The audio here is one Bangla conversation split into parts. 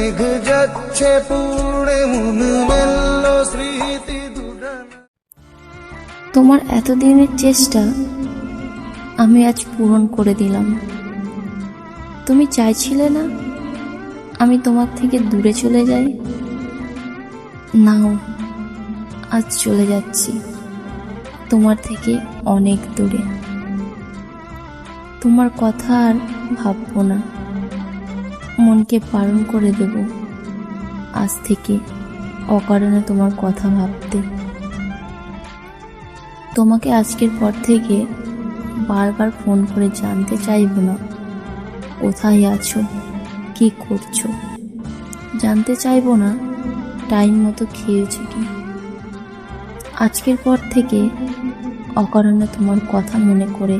মেঘ যাচ্ছে পুড়ে মন মেলল স্মৃতি তোমার এতদিনের চেষ্টা আমি আজ পূরণ করে দিলাম। তুমি চাইছিলে না আমি তোমার থেকে দূরে চলে যাই? নাও, আজ চলে যাচ্ছি। তোমার থেকে অনেক দূরে। তোমার কথা আর ভাববো না। মনকে পালন করে দেব। আজ থেকে অকারণে তোমার কথা ভাবতে। তোমাকে আজকের পর থেকে বারবার ফোন করে জানতে চাইব না। কোথায় আছো? কি করছ? জানতে চাইব না, টাইম মতো খেয়েছো কি? আজকের পর থেকে অকারণে তোমার কথা মনে করে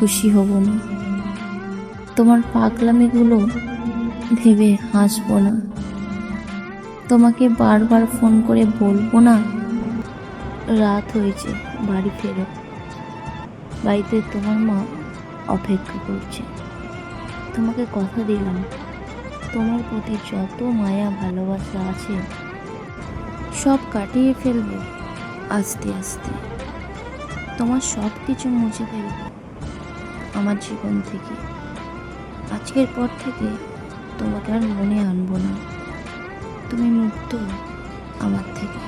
খুশি হব না। তোমার পাগলামিগুলো ভেবে হাসব না। তোমাকে বারবার ফোন করে বলব না। রাত হয়েছে, বাড়ি ফেরো। বাড়িতে তোমার মা অপেক্ষা করছে। তোমাকে কথা দিলাম। তোমার প্রতি যত মায়া, ভালোবাসা আছে, সব কাটিয়ে ফেলব, আস্তে আস্তে। তোমার সব কিছু মুছে ফেলব। আমার জীবন থেকে। আজকের পর থেকে তোমাকে আর মনে আনব না। তুমি মুক্ত আমার থেকে।